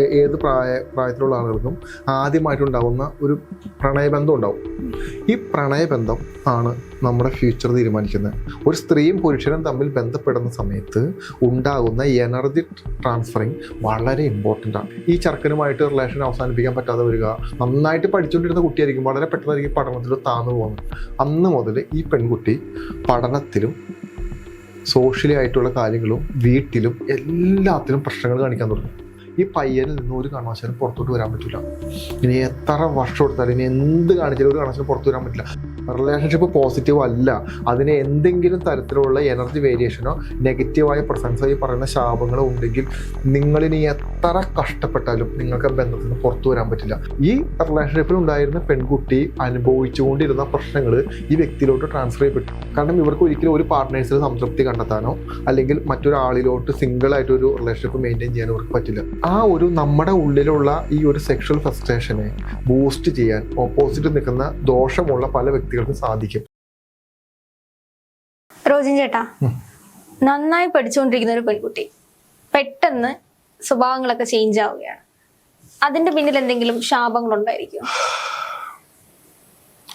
ഏത് പ്രായ പ്രായത്തിലുള്ള ആളുകൾക്കും ആദ്യമായിട്ടുണ്ടാകുന്ന ഒരു പ്രണയബന്ധം ഉണ്ടാവും. ഈ പ്രണയബന്ധം ആണ് നമ്മുടെ ഫ്യൂച്ചർ തീരുമാനിക്കുന്നത്. ഒരു സ്ത്രീയും പുരുഷനും തമ്മിൽ ബന്ധപ്പെടുന്ന സമയത്ത് ഉണ്ടാകുന്ന എനർജി ട്രാൻസ്ഫറിങ് വളരെ ഇമ്പോർട്ടന്റ് ആണ്. ഈ ചർക്കനുമായിട്ട് റിലേഷൻ അവസാനിപ്പിക്കാൻ പറ്റാതെ വരിക നന്നായിട്ട് പഠിച്ചുകൊണ്ടിരുന്ന കുട്ടിയായിരിക്കും വളരെ പെട്ടെന്നായിരിക്കും പഠനത്തിൽ താന്നു പോകുന്നത്. അന്ന് മുതൽ ഈ പെൺകുട്ടി പഠനത്തിലും സോഷ്യലി ആയിട്ടുള്ള കാര്യങ്ങളും വീട്ടിലും എല്ലാത്തിലും പ്രശ്നങ്ങൾ കാണിക്കാൻ തുടങ്ങി. ഈ പയ്യനിൽ നിന്ന് ഒരു കാരണവശാലും പുറത്തോട്ട് വരാൻ പറ്റില്ല ഇനി എത്ര വർഷം എടുത്താലും ഇനി എന്ത് കാണിച്ചാലും ഒരു കാരണവശാലും പുറത്തു വരാൻ പറ്റില്ല. റിലേഷൻഷിപ്പ് പോസിറ്റീവ് അല്ല. അതിന് എന്തെങ്കിലും തരത്തിലുള്ള എനർജി വേരിയേഷനോ നെഗറ്റീവായ പ്രസൻസോ ഈ പറയുന്ന ശാപങ്ങളോ ഉണ്ടെങ്കിൽ നിങ്ങളിനി എത്ര കഷ്ടപ്പെട്ടാലും നിങ്ങൾക്ക് ബന്ധത്തിൽ നിന്ന് പുറത്തു വരാൻ പറ്റില്ല. ഈ റിലേഷൻഷിപ്പിൽ ഉണ്ടായിരുന്ന പെൺകുട്ടി അനുഭവിച്ചുകൊണ്ടിരുന്ന പ്രശ്നങ്ങൾ ഈ വ്യക്തിയിലോട്ട് ട്രാൻസ്ഫർ ചെയ്യപ്പെട്ടു. കാരണം ഇവർക്ക് ഒരിക്കലും ഒരു പാർട്ട്നേഴ്സിൽ സംതൃപ്തി കണ്ടെത്താനോ അല്ലെങ്കിൽ മറ്റൊരാളിലോട്ട് സിംഗിൾ ആയിട്ട് ഒരു റിലേഷൻഷിപ്പ് മെയിന്റെയിൻ ചെയ്യാനോ അവർക്ക് പറ്റില്ല. ആ ഒരു നമ്മുടെ ഉള്ളിലുള്ള ഈ ഒരു സെക്ഷൽ ഫ്രസ്ട്രേഷനെ ബൂസ്റ്റ് ചെയ്യാൻ ഓപ്പോസിറ്റ് നിൽക്കുന്ന ദോഷമുള്ള പല വ്യക്തികൾക്കും സാധിക്കും. റോജിൻ ചേട്ടാ നന്നായി പഠിച്ചുകൊണ്ടിരിക്കുന്ന ഒരു പെൺകുട്ടി പെട്ടെന്ന് സ്വഭാവങ്ങളൊക്കെ ചേഞ്ച് ആവുകയാണ്. അതിന്റെ പിന്നിൽ എന്തെങ്കിലും ശാപങ്ങൾ ഉണ്ടായിരിക്കും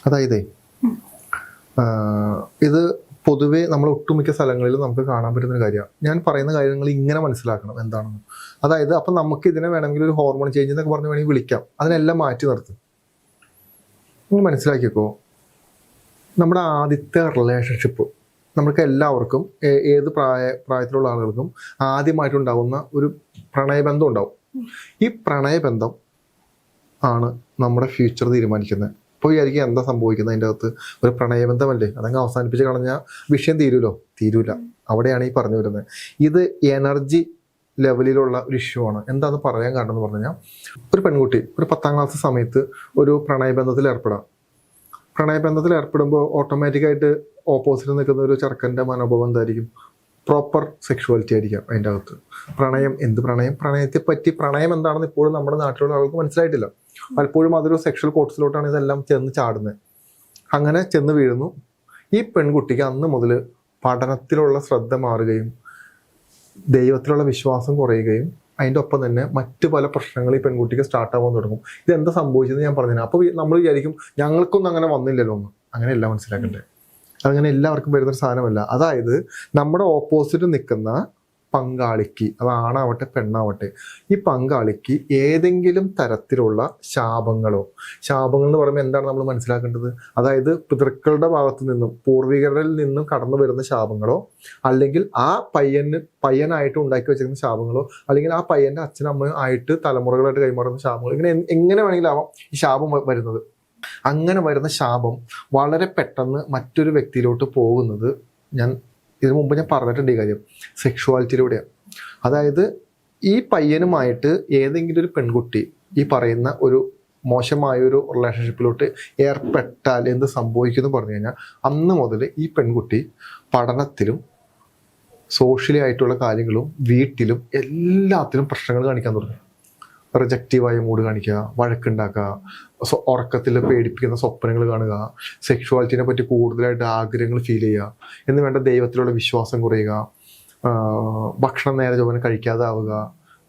അതായത് ഇത് പൊതുവേ നമ്മൾ ഒട്ടുമിക്ക സ്ഥലങ്ങളിലും നമുക്ക് കാണാൻ പറ്റുന്ന ഒരു കാര്യമാണ്. ഞാൻ പറയുന്ന കാര്യങ്ങൾ ഇങ്ങനെ മനസ്സിലാക്കണം എന്താണെന്ന്. അതായത് അപ്പം നമുക്ക് ഇതിനെ വേണമെങ്കിൽ ഒരു ഹോർമോൺ ചേഞ്ച് എന്നൊക്കെ പറഞ്ഞ് വേണമെങ്കിൽ വിളിക്കാം. അതിനെല്ലാം മാറ്റി നിർത്തും. നിങ്ങൾ മനസ്സിലാക്കിക്കോ നമ്മുടെ ആദ്യത്തെ റിലേഷൻഷിപ്പ് നമുക്ക് എല്ലാവർക്കും ഏത് പ്രായ പ്രായത്തിലുള്ള ആളുകൾക്കും ആദ്യമായിട്ടുണ്ടാകുന്ന ഒരു പ്രണയബന്ധം ഉണ്ടാവും. ഈ പ്രണയബന്ധം ആണ് നമ്മുടെ ഫ്യൂച്ചർ തീരുമാനിക്കുന്നത്. വിചാരിക്കുക എന്താ സംഭവിക്കുന്നത് അതിന്റെ അകത്ത്? ഒരു പ്രണയബന്ധമല്ലേ? അതങ്ങ് അവസാനിപ്പിച്ച് കളഞ്ഞാൽ വിഷയം തീരുമല്ലോ തീരൂല. അവിടെയാണ് ഈ പറഞ്ഞു വരുന്നത്. ഇത് എനർജി ലെവലിലുള്ള ഒരു ഇഷ്യൂ ആണ്. എന്താന്ന് പറയാൻ കാരണം എന്ന് പറഞ്ഞു കഴിഞ്ഞാൽ ഒരു പെൺകുട്ടി ഒരു പത്താം ക്ലാസ് സമയത്ത് ഒരു പ്രണയബന്ധത്തിൽ ഏർപ്പെടാം. പ്രണയബന്ധത്തിൽ ഏർപ്പെടുമ്പോൾ ഓട്ടോമാറ്റിക്കായിട്ട് ഓപ്പോസിറ്റ് നിൽക്കുന്ന ഒരു ചെറുക്കന്റെ മനോഭാവം എന്തായിരിക്കും? പ്രോപ്പർ സെക്ഷുവാലിറ്റി ആയിരിക്കാം അതിന്റെ അകത്ത്. പ്രണയം എന്ത് പ്രണയം? പ്രണയത്തെ പറ്റി പ്രണയം എന്താണെന്ന് ഇപ്പോഴും നമ്മുടെ നാട്ടിലുള്ള ആൾക്ക് മനസ്സിലായിട്ടില്ല. പലപ്പോഴും അതൊരു സെക്ഷൽ കോഴ്സിലോട്ടാണ് ഇതെല്ലാം ചെന്ന് ചാടുന്നത് അങ്ങനെ ചെന്ന് വീഴുന്നു. ഈ പെൺകുട്ടിക്ക് അന്ന് മുതൽ പഠനത്തിലുള്ള ശ്രദ്ധ മാറുകയും ദൈവത്തിലുള്ള വിശ്വാസം കുറയുകയും അതിന്റെ ഒപ്പം തന്നെ മറ്റു പല പ്രശ്നങ്ങൾ ഈ പെൺകുട്ടിക്ക് സ്റ്റാർട്ടാവാൻ തുടങ്ങും. ഇതെന്താ സംഭവിച്ചത് ഞാൻ പറഞ്ഞു അപ്പോൾ നമ്മൾ വിചാരിക്കും ഞങ്ങൾക്കൊന്നും അങ്ങനെ വന്നില്ലല്ലോ ഒന്ന് അങ്ങനെയല്ല മനസ്സിലാക്കണ്ടേ അങ്ങനെ എല്ലാവർക്കും വരുന്നൊരു സാധനമല്ല. അതായത് നമ്മുടെ ഓപ്പോസിറ്റ് നിൽക്കുന്ന പങ്കാളിക്ക് അത് ആണാവട്ടെ പെണ്ണാവട്ടെ ഈ പങ്കാളിക്ക് ഏതെങ്കിലും തരത്തിലുള്ള ശാപങ്ങളോ ശാപങ്ങൾ എന്ന് പറയുമ്പോൾ എന്താണ് നമ്മൾ മനസ്സിലാക്കേണ്ടത്? അതായത് പിതൃക്കളുടെ ഭാഗത്തു നിന്നും പൂർവികരിൽ നിന്നും കടന്നു വരുന്ന ശാപങ്ങളോ അല്ലെങ്കിൽ ആ പയ്യന് പയ്യനായിട്ട് ഉണ്ടാക്കി വെച്ചിരിക്കുന്ന ശാപങ്ങളോ അല്ലെങ്കിൽ ആ പയ്യന്റെ അച്ഛനമ്മ ആയിട്ട് തലമുറകളായിട്ട് കൈമാറുന്ന ശാപങ്ങളോ ഇങ്ങനെ എങ്ങനെ വേണമെങ്കിലും ഈ ശാപം വരുന്നത്? അങ്ങനെ വരുന്ന ശാപം വളരെ പെട്ടെന്ന് മറ്റൊരു വ്യക്തിയിലോട്ട് പോകുന്നത് ഞാൻ ഇതിനു മുമ്പ് ഞാൻ പറഞ്ഞിട്ടുണ്ട് ഈ കാര്യം. സെക്ഷുവാലിറ്റിയിലൂടെയാണ് അതായത് ഈ പയ്യനുമായിട്ട് ഏതെങ്കിലും ഒരു പെൺകുട്ടി ഈ പറയുന്ന ഒരു മോശമായൊരു റിലേഷൻഷിപ്പിലോട്ട് ഏർപ്പെട്ടാൽ എന്ത് സംഭവിക്കുമെന്ന് പറഞ്ഞു കഴിഞ്ഞാൽ അന്ന് മുതൽ ഈ പെൺകുട്ടി പഠനത്തിലും സോഷ്യലി ആയിട്ടുള്ള കാര്യങ്ങളും വീട്ടിലും എല്ലാത്തിലും പ്രശ്നങ്ങൾ കാണിക്കാൻ തുടങ്ങി. റിജക്റ്റീവായ മൂഡ് കാണിക്കുക വഴക്കുണ്ടാക്കുക ഉറക്കത്തിൽ പേടിപ്പിക്കുന്ന സ്വപ്നങ്ങൾ കാണുക സെക്ഷുവാലിറ്റിനെ പറ്റി കൂടുതലായിട്ട് ആഗ്രഹങ്ങൾ ഫീൽ ചെയ്യുക എന്ന് വേണ്ട ദൈവത്തിലുള്ള വിശ്വാസം കുറയുക ഭക്ഷണം നേരെ ചൊവ്വനെ കഴിക്കാതാവുക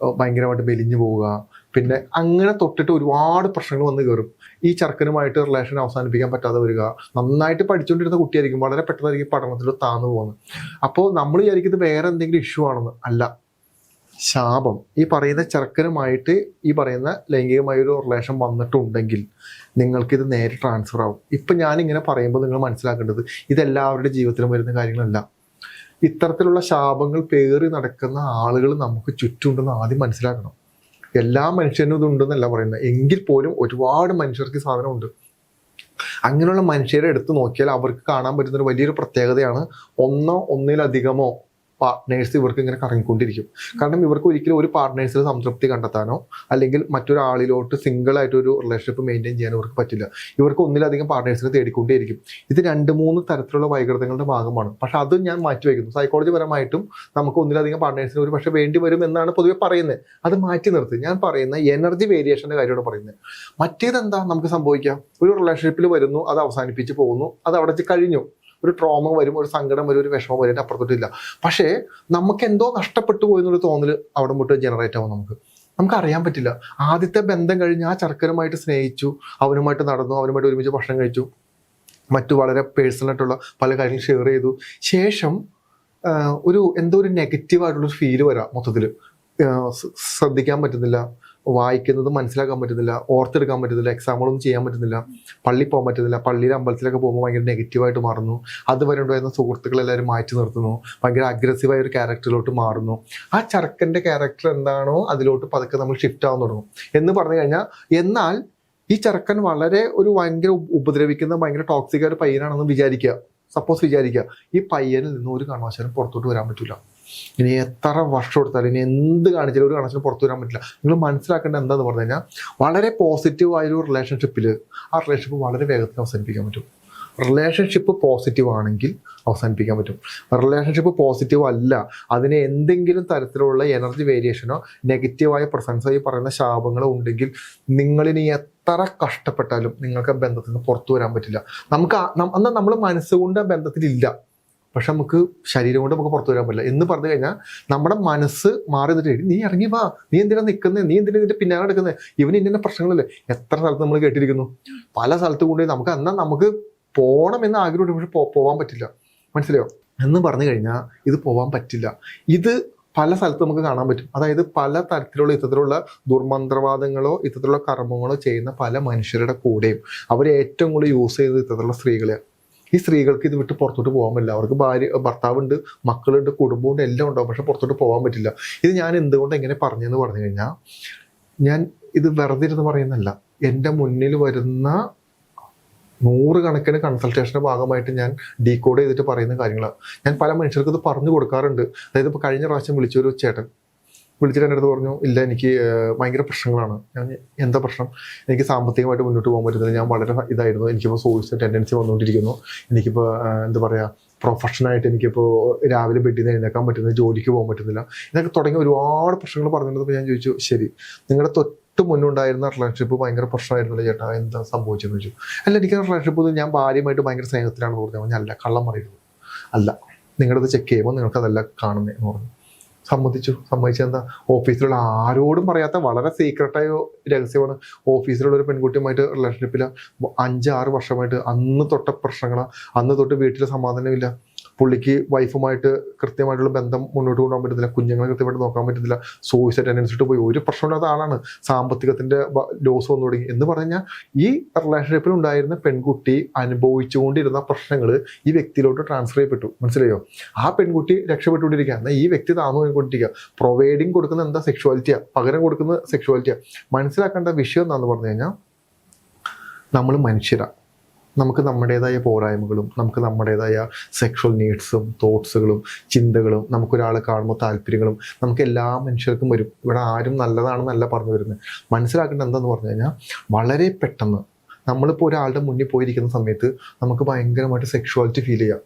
ഭയങ്കരമായിട്ട് മെലിഞ്ഞു പോവുക പിന്നെ അങ്ങനെ തൊട്ടിട്ട് ഒരുപാട് പ്രശ്നങ്ങൾ വന്ന് കയറും ഈ ചെറുക്കനുമായിട്ട് റിലേഷൻ അവസാനിപ്പിക്കാൻ പറ്റാതെ വരിക നന്നായിട്ട് പഠിച്ചുകൊണ്ടിരുന്ന കുട്ടിയായിരിക്കും വളരെ പെട്ടെന്നായിരിക്കും പഠനത്തിൽ താന്നു പോകുന്നത് അപ്പോൾ നമ്മൾ വിചാരിക്കുന്നത് വേറെ എന്തെങ്കിലും ഇഷ്യൂ ആണെന്ന് അല്ല. ശാപം. ഈ പറയുന്ന ചെറുക്കനുമായിട്ട് ഈ പറയുന്ന ലൈംഗികമായ ഒരു റിലേഷൻ വന്നിട്ടുണ്ടെങ്കിൽ നിങ്ങൾക്കിത് നേരെ ട്രാൻസ്ഫർ ആവും. ഇപ്പം ഞാനിങ്ങനെ പറയുമ്പോൾ നിങ്ങൾ മനസ്സിലാക്കേണ്ടത് ഇതെല്ലാവരുടെ ജീവിതത്തിലും വരുന്ന കാര്യങ്ങളല്ല. ഇത്തരത്തിലുള്ള ശാപങ്ങൾ പേറി നടക്കുന്ന ആളുകൾ നമുക്ക് ചുറ്റുമുണ്ടെന്ന് ആദ്യം മനസ്സിലാക്കണം. എല്ലാ മനുഷ്യനും ഇതുണ്ടെന്നല്ല പറയുന്നത്. എങ്കിൽ പോലും ഒരുപാട് മനുഷ്യർക്ക് സാധനമുണ്ട്. അങ്ങനെയുള്ള മനുഷ്യരെ എടുത്തു നോക്കിയാൽ അവർക്ക് കാണാൻ പറ്റുന്ന ഒരു വലിയൊരു പ്രത്യേകതയാണ് ഒന്നോ ഒന്നിലധികമോ പാർട്ട്നേഴ്സ് ഇവർക്ക് ഇങ്ങനെ കറങ്ങിക്കൊണ്ടിരിക്കും. കാരണം ഇവർക്ക് ഒരിക്കലും ഒരു പാർട്ട്നേഴ്സിൽ സംതൃപ്തി കണ്ടെത്താനോ അല്ലെങ്കിൽ മറ്റൊരാളിലോട്ട് സിംഗിൾ ആയിട്ട് ഒരു റിലേഷൻഷിപ്പ് മെയിന്റെയിൻ ചെയ്യാനോ ഇവർക്ക് പറ്റില്ല. ഇവർക്ക് ഒന്നിലധികം പാർട്ട്നേഴ്സിനെ തേടിക്കൊണ്ടേയിരിക്കും. ഇത് രണ്ട് മൂന്ന് തരത്തിലുള്ള വൈകൃതങ്ങളുടെ ഭാഗമാണ്. പക്ഷെ അതും ഞാൻ മാറ്റിവെക്കുന്നു സൈക്കോളജി പരമായിട്ടും നമുക്ക് ഒന്നിലധികം പാർട്ട്നേഴ്സിന് ഒരു പക്ഷേ വേണ്ടി വരും എന്നാണ് പൊതുവെ പറയുന്നത്. അത് മാറ്റി നിർത്തി. ഞാൻ പറയുന്ന എനർജി വേരിയേഷന്റെ കാര്യമാണ് പറയുന്നത്. മറ്റേതെന്താ നമുക്ക് സംഭവിക്കാം? ഒരു റിലേഷൻഷിപ്പിൽ വരുന്നു അത് അവസാനിപ്പിച്ച് പോകുന്നു അത് അവിടെ കഴിഞ്ഞു. ഒരു ട്രോമ വരും ഒരു സങ്കടം വരും ഒരു വിഷമം വരും അപ്പുറത്തോട്ടില്ല. പക്ഷേ നമുക്ക് എന്തോ നഷ്ടപ്പെട്ടു പോയി എന്നൊരു തോന്നൽ അവിടെ മുട്ട് ജനറേറ്റ് ആവും നമുക്ക്. നമുക്ക് അറിയാൻ പറ്റില്ല. ആദ്യത്തെ ബന്ധം കഴിഞ്ഞ് ആ ചെറുക്കനുമായിട്ട് സ്നേഹിച്ചു അവനുമായിട്ട് നടന്നു അവനുമായിട്ട് ഒരുമിച്ച് ഭക്ഷണം കഴിച്ചു മറ്റു വളരെ പേഴ്സണൽ ആയിട്ടുള്ള പല കാര്യങ്ങളും ഷെയർ ചെയ്തു. ശേഷം ഒരു എന്തോ ഒരു നെഗറ്റീവ് ആയിട്ടുള്ള ഫീൽ വരാം മൊത്തത്തിൽ ശ്രദ്ധിക്കാൻ പറ്റുന്നില്ല. വായിക്കുന്നത് മനസ്സിലാക്കാൻ പറ്റുന്നില്ല ഓർത്തെടുക്കാൻ പറ്റുന്നില്ല എക്സാമ്പിളൊന്നും ചെയ്യാൻ പറ്റുന്നില്ല പള്ളി പോകാൻ പറ്റുന്നില്ല പള്ളിയിൽ അമ്പലത്തിലൊക്കെ പോകുമ്പോൾ ഭയങ്കര നെഗറ്റീവായിട്ട് മാറുന്നു. അതുവരെ ഉണ്ടായിരുന്ന സുഹൃത്തുക്കളെല്ലാവരും മാറ്റി നിർത്തുന്നു. ഭയങ്കര അഗ്രസീവായ ഒരു ക്യാരക്ടറിലോട്ട് മാറുന്നു. ആ ചർക്കന്റെ ക്യാരക്ടർ എന്താണോ അതിലോട്ട് പതുക്കെ നമ്മൾ ഷിഫ്റ്റ് ആവാൻ തുടങ്ങും. എന്ന് പറഞ്ഞു കഴിഞ്ഞാൽ എന്നാൽ ഈ ചെറുക്കൻ വളരെ ഒരു ഭയങ്കര ഉപദ്രവിക്കുന്ന ഭയങ്കര ടോക്സിക് ഒരു പയ്യനാണെന്ന് വിചാരിക്കുക. സപ്പോസ് വിചാരിക്കുക ഈ പയ്യനിൽ നിന്ന് ഒരു കാരണവശാലും പുറത്തോട്ട് വരാൻ പറ്റില്ല ഇനി എത്ര വർഷം എടുത്താലും ഇനി എന്ത് കാണിച്ചാലും ഒരു കണക്ഷൻ പുറത്തു വരാൻ പറ്റില്ല. നിങ്ങൾ മനസ്സിലാക്കേണ്ടത് എന്താന്ന് പറഞ്ഞു കഴിഞ്ഞാൽ വളരെ പോസിറ്റീവ് ആയൊരു റിലേഷൻഷിപ്പിൽ ആ റിലേഷൻഷിപ്പ് വളരെ വേഗത്തിൽ അവസാനിപ്പിക്കാൻ പറ്റും. റിലേഷൻഷിപ്പ് പോസിറ്റീവ് ആണെങ്കിൽ അവസാനിപ്പിക്കാൻ പറ്റും. റിലേഷൻഷിപ്പ് പോസിറ്റീവ് അല്ല അതിന് എന്തെങ്കിലും തരത്തിലുള്ള എനർജി വേരിയേഷനോ നെഗറ്റീവായ പ്രസൻസോ ഈ പറയുന്ന ശാപങ്ങളോ ഉണ്ടെങ്കിൽ നിങ്ങളിനി എത്ര കഷ്ടപ്പെട്ടാലും നിങ്ങൾക്ക് ബന്ധത്തിൽ നിന്ന് പുറത്തു വരാൻ പറ്റില്ല. നമുക്ക് എന്നാൽ നമ്മൾ മനസ്സുകൊണ്ട് ബന്ധത്തിലില്ല. പക്ഷെ നമുക്ക് ശരീരം കൊണ്ട് നമുക്ക് പുറത്തു വരാൻ പറ്റില്ല. എന്ന് പറഞ്ഞു കഴിഞ്ഞാൽ നമ്മുടെ മനസ്സ് മാറി നിന്നിട്ട് നീ ഇറങ്ങി വാ. നീ എന്തിനാ നിൽക്കുന്നത് നീ എന്തിനാ ഇതിന്റെ പിന്നാലെ എടുക്കുന്നത് ഇവന് ഇന്ന പ്രശ്നങ്ങളല്ലേ? എത്ര സ്ഥലത്ത് നമ്മൾ കേട്ടിരിക്കുന്നു? പല സ്ഥലത്ത് കൊണ്ടുപോയി നമുക്ക് എന്നാൽ നമുക്ക് പോകണം എന്ന് ആഗ്രഹമുണ്ട് പക്ഷെ പോകാൻ പറ്റില്ല. മനസ്സിലായോ? എന്ന് പറഞ്ഞു കഴിഞ്ഞാൽ ഇത് പോവാൻ പറ്റില്ല. ഇത് പല സ്ഥലത്ത് നമുക്ക് കാണാൻ പറ്റും. അതായത് പല തരത്തിലുള്ള ഇത്തരത്തിലുള്ള ദുർമന്ത്രവാദങ്ങളോ ഇത്തരത്തിലുള്ള കർമ്മങ്ങളോ ചെയ്യുന്ന പല മനുഷ്യരുടെ കൂടെയും. അവർ ഏറ്റവും കൂടുതൽ യൂസ് ചെയ്യുന്നത് ഇത്തരത്തിലുള്ള സ്ത്രീകളെ ഈ സ്ത്രീകൾക്ക് ഇത് വിട്ട് പുറത്തോട്ട് പോകാൻ പറ്റില്ല. അവർക്ക് ഭാര്യ ഭർത്താവുണ്ട് മക്കളുണ്ട് കുടുംബമുണ്ട് എല്ലാം ഉണ്ടാവും. പക്ഷെ പുറത്തോട്ട് പോകാൻ പറ്റില്ല. ഇത് ഞാൻ എന്തുകൊണ്ട് എങ്ങനെ പറഞ്ഞെന്ന് പറഞ്ഞു കഴിഞ്ഞാൽ ഞാൻ ഇത് വെറുതെ ഇരുന്ന് പറയുന്നല്ല എന്റെ മുന്നിൽ വരുന്ന നൂറുകണക്കിന് കൺസൾട്ടേഷന്റെ ഭാഗമായിട്ട് ഞാൻ ഡീകോഡ് ചെയ്തിട്ട് പറയുന്ന കാര്യങ്ങളാണ്. ഞാൻ പല മനുഷ്യർക്ക് ഇത് പറഞ്ഞു കൊടുക്കാറുണ്ട്. അതായത് ഇപ്പോൾ കഴിഞ്ഞ പ്രാവശ്യം വിളിച്ചൊരു ചേട്ടൻ വിളിച്ചിട്ട് എന്റെ അടുത്ത് പറഞ്ഞു ഇല്ല എനിക്ക് ഭയങ്കര പ്രശ്നങ്ങളാണ്. ഞാൻ എന്താ പ്രശ്നം? എനിക്ക് സാമ്പത്തികമായിട്ട് മുന്നോട്ട് പോകാൻ പറ്റുന്നില്ല ഞാൻ വളരെ ഇതായിരുന്നു. എനിക്കിപ്പോൾ സോഴ്സ് ടെൻഡൻസി വന്നുകൊണ്ടിരിക്കുന്നു എനിക്കിപ്പോൾ എന്താ പറയുക പ്രൊഫഷനായിട്ട് എനിക്കിപ്പോൾ രാവിലെ ബെഡിൽ നിന്ന് എഴുന്നേക്കാൻ പറ്റുന്നില്ല ജോലിക്ക് പോകാൻ പറ്റുന്നില്ല. ഇതൊക്കെ തുടങ്ങി ഒരുപാട് പ്രശ്നങ്ങൾ പറഞ്ഞിരുന്നപ്പോൾ ഞാൻ ചോദിച്ചു ശരി നിങ്ങളുടെ തൊട്ട് മുന്നുണ്ടായിരുന്ന റിലേഷൻഷിപ്പ് ഭയങ്കര പ്രശ്നമായിരുന്നല്ലോ ചേട്ടാ. എന്താ സംഭവിച്ചെന്ന് ചോദിച്ചു. അല്ല എനിക്ക് റിലേഷൻഷിപ്പ് ഞാൻ ഭാര്യയുമായിട്ട് ഭയങ്കര സ്നേഹത്തിലാണ് പറഞ്ഞത് ഞാൻ അല്ല കള്ളം പറയുന്നത് അല്ല നിങ്ങളത് ചെക്ക് ചെയ്യുമ്പോൾ നിങ്ങൾക്കതല്ല അതല്ല കാണുന്നത് എന്ന് പറഞ്ഞു. സമ്മതിച്ചു. സമ്മതിച്ചെന്താ ഓഫീസിലുള്ള ആരോടും പറയാത്ത വളരെ സീക്രട്ടായ രഹസ്യമാണ്. ഓഫീസിലുള്ള ഒരു പെൺകുട്ടിയുമായിട്ട് റിലേഷൻഷിപ്പില്ല അഞ്ചാറ് വർഷമായിട്ട് അന്ന് തൊട്ട പ്രശ്നങ്ങളാണ് അന്ന് തൊട്ട് വീട്ടിൽ സമാധാനമില്ല. പുള്ളിക്ക് വൈഫുമായിട്ട് കൃത്യമായിട്ടുള്ള ബന്ധം മുന്നോട്ട് കൊണ്ടുപോകാൻ പറ്റുന്നില്ല കുഞ്ഞുങ്ങളെ കൃത്യമായിട്ട് നോക്കാൻ പറ്റുന്നില്ല സൂയിസൈഡ് ടെൻഡൻസി പോയി. ഒരു പ്രശ്നമില്ലാത്ത ആളാണ്. സാമ്പത്തികത്തിന്റെ ലോസ് വന്നു തുടങ്ങി. എന്ന് പറഞ്ഞാൽ ഈ റിലേഷൻഷിപ്പിൽ ഉണ്ടായിരുന്ന പെൺകുട്ടി അനുഭവിച്ചുകൊണ്ടിരുന്ന പ്രശ്നങ്ങൾ ഈ വ്യക്തിയിലോട്ട് ട്രാൻസ്ഫർ ചെയ്യപ്പെട്ടു. മനസ്സിലായോ? ആ പെൺകുട്ടി രക്ഷപ്പെട്ടുകൊണ്ടിരിക്കുക. എന്നാൽ ഈ വ്യക്തി താന്നു കൊണ്ടിരിക്കുക പ്രൊവൈഡിങ് കൊടുക്കുന്ന എന്താ? സെക്ഷുവാലിറ്റിയാ പകരം കൊടുക്കുന്ന സെക്ഷുവാലിറ്റിയാ മനസ്സിലാക്കേണ്ട വിഷയം എന്താന്ന് പറഞ്ഞു കഴിഞ്ഞാൽ നമ്മൾ മനുഷ്യരാ. നമുക്ക് നമ്മുടേതായ പോരായ്മകളും നമുക്ക് നമ്മുടേതായ സെക്ഷൽ നീഡ്സും തോട്ട്സുകളും ചിന്തകളും നമുക്കൊരാളെ കാണുമ്പോൾ താല്പര്യങ്ങളും നമുക്ക് എല്ലാ മനുഷ്യർക്കും വരും ഇവിടെ ആരും നല്ലതാണെന്നല്ല പറഞ്ഞു വരുന്നത്. മനസ്സിലാക്കേണ്ടത് എന്താന്ന് പറഞ്ഞു കഴിഞ്ഞാൽ വളരെ പെട്ടെന്ന് നമ്മളിപ്പോൾ ഒരാളുടെ മുന്നിൽ പോയിരിക്കുന്ന സമയത്ത് നമുക്ക് ഭയങ്കരമായിട്ട് സെക്ഷുവാലിറ്റി ഫീൽ ചെയ്യാം.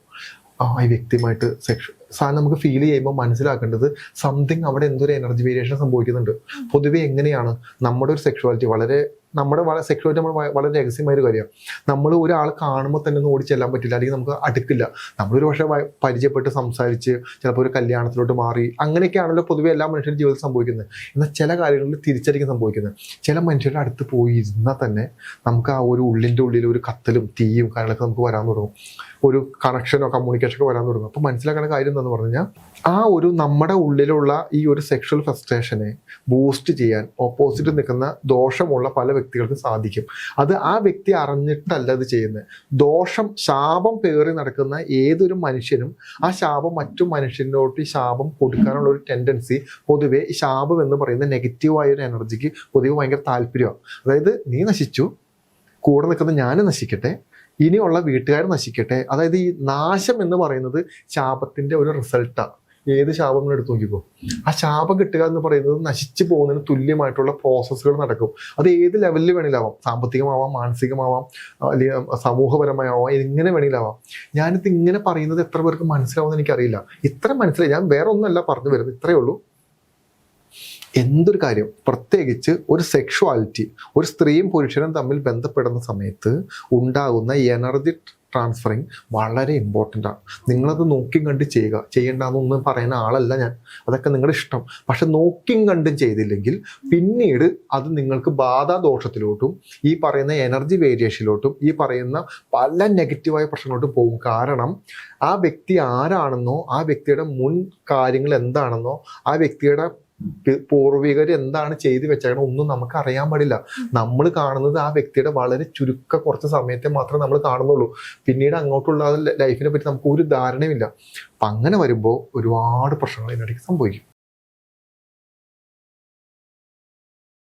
ആ വ്യക്തിയുമായിട്ട് സെക്ഷ സാധനം നമുക്ക് ഫീൽ ചെയ്യുമ്പോൾ മനസ്സിലാക്കേണ്ടത് സംതിങ് അവിടെ എന്തൊരു എനർജി വേരിയേഷൻ സംഭവിക്കുന്നുണ്ട്. പൊതുവെ എങ്ങനെയാണ്? നമ്മുടെ ഒരു സെക്ഷുവാലിറ്റി വളരെ നമ്മുടെ വളരെ സെക്ഷുവാലിറ്റി നമ്മൾ വളരെ രഹസ്യമായ ഒരു കാര്യമാണ്. നമ്മൾ ഒരാൾ കാണുമ്പോൾ തന്നെ ഒന്നും ഓടി ചെല്ലാൻ പറ്റില്ല അല്ലെങ്കിൽ നമുക്ക് അടുക്കില്ല. നമ്മളൊരു പക്ഷേ പരിചയപ്പെട്ട് സംസാരിച്ച് ചിലപ്പോൾ ഒരു കല്യാണത്തിലോട്ട് മാറി അങ്ങനെയൊക്കെയാണല്ലോ പൊതുവെ എല്ലാ മനുഷ്യരുടെ ജീവിതത്തിൽ സംഭവിക്കുന്നത്. എന്നാൽ ചില കാര്യങ്ങളിൽ തിരിച്ചടിക്കും സംഭവിക്കുന്നത്. ചില മനുഷ്യരുടെ അടുത്ത് പോയി ഇരുന്നാൽ തന്നെ നമുക്ക് ആ ഒരു ഉള്ളിന്റെ ഉള്ളിൽ ഒരു കത്തലും തീയും കാര്യങ്ങളൊക്കെ നമുക്ക് വരാൻ തുടങ്ങും. ഒരു കണക്ഷനോ കമ്മ്യൂണിക്കേഷനോ വരാൻ തുടങ്ങും. അപ്പോൾ മനസ്സിലാക്കേണ്ട കാര്യം എന്താണെന്ന് പറഞ്ഞു കഴിഞ്ഞാൽ ആ ഒരു നമ്മുടെ ഉള്ളിലുള്ള ഈ ഒരു സെക്ഷൽ ഫ്രസ്ട്രേഷനെ ബൂസ്റ്റ് ചെയ്യാൻ ഓപ്പോസിറ്റ് നിൽക്കുന്ന ദോഷമുള്ള പല വ്യക്തികൾക്കും സാധിക്കും. അത് ആ വ്യക്തി അറിഞ്ഞിട്ടല്ല അത് ചെയ്യുന്നത്. ദോഷം ശാപം പേറി നടക്കുന്ന ഏതൊരു മനുഷ്യനും ആ ശാപം മറ്റു മനുഷ്യനോട്ട് ശാപം കൊടുക്കാനുള്ള ഒരു ടെൻഡൻസി പൊതുവെ ഈ ശാപം എന്ന് പറയുന്ന നെഗറ്റീവായ ഒരു എനർജിക്ക് പൊതുവെ ഭയങ്കര താല്പര്യമാണ്. അതായത് നീ നശിച്ചു കൂടെ നിൽക്കുന്ന ഞാൻ നശിക്കട്ടെ ഇനിയുള്ള വീട്ടുകാർ നശിക്കട്ടെ. അതായത് ഈ നാശം എന്ന് പറയുന്നത് ശാപത്തിന്റെ ഒരു റിസൾട്ടാണ് ഏത് ശാപം നിങ്ങൾ എടുത്തു നോക്കിക്കോ. ആ ശാപം കിട്ടുക എന്ന് പറയുന്നത് നശിച്ചു പോകുന്നതിന് തുല്യമായിട്ടുള്ള പ്രോസസ്സുകൾ നടക്കും. അത് ഏത് ലെവലിൽ വേണമെങ്കിലാവാം സാമ്പത്തികമാവാം മാനസികമാവാം അല്ലെങ്കിൽ സമൂഹപരമായാവാം എങ്ങനെ വേണമെങ്കിലാവാം ഞാനിത് ഇങ്ങനെ പറയുന്നത് എത്ര പേർക്ക് മനസ്സിലാവുമെന്ന് എനിക്കറിയില്ല. ഇത്ര മനസ്സിലായി. ഞാൻ വേറെ ഒന്നല്ല പറഞ്ഞു വരുന്നത്. ഇത്രയേ ഉള്ളൂ. എന്തൊരു കാര്യം? പ്രത്യേകിച്ച് ഒരു സെക്ഷുവാലിറ്റി ഒരു സ്ത്രീയും പുരുഷനും തമ്മിൽ ബന്ധപ്പെടുന്ന സമയത്ത് ഉണ്ടാകുന്ന എനർജി ട്രാൻസ്ഫറിങ് വളരെ ഇമ്പോർട്ടന്റ് ആണ്. നിങ്ങളത് നോക്കിയും കണ്ട് ചെയ്യുക. ചെയ്യേണ്ടെന്നൊന്നും പറയുന്ന ആളല്ല ഞാൻ. അതൊക്കെ നിങ്ങളുടെ ഇഷ്ടം. പക്ഷെ നോക്കിയും കണ്ടും ചെയ്തില്ലെങ്കിൽ പിന്നീട് അത് നിങ്ങൾക്ക് ബാധാദോഷത്തിലോട്ടും ഈ പറയുന്ന എനർജി വേരിയേഷനിലോട്ടും ഈ പറയുന്ന പല നെഗറ്റീവായ പ്രശ്നങ്ങളോട്ടും പോകും. കാരണം ആ വ്യക്തി ആരാണെന്നോ ആ വ്യക്തിയുടെ മുൻ കാര്യങ്ങൾ എന്താണെന്നോ ആ വ്യക്തിയുടെ പൂർവികർ എന്താണ് ചെയ്തു വെച്ചേക്കണം ഒന്നും നമുക്ക് അറിയാൻ പാടില്ല. നമ്മൾ കാണുന്നത് ആ വ്യക്തിയുടെ വളരെ ചുരുക്ക കുറച്ച് സമയത്തെ മാത്രമേ നമ്മൾ കാണുന്നുള്ളൂ. പിന്നീട് അങ്ങോട്ടുള്ള ലൈഫിനെ പറ്റി നമുക്ക് ഒരു ധാരണയുമില്ല. അപ്പം അങ്ങനെ വരുമ്പോൾ ഒരുപാട് പ്രശ്നങ്ങൾ ഇതിനിടയ്ക്ക് സംഭവിക്കും.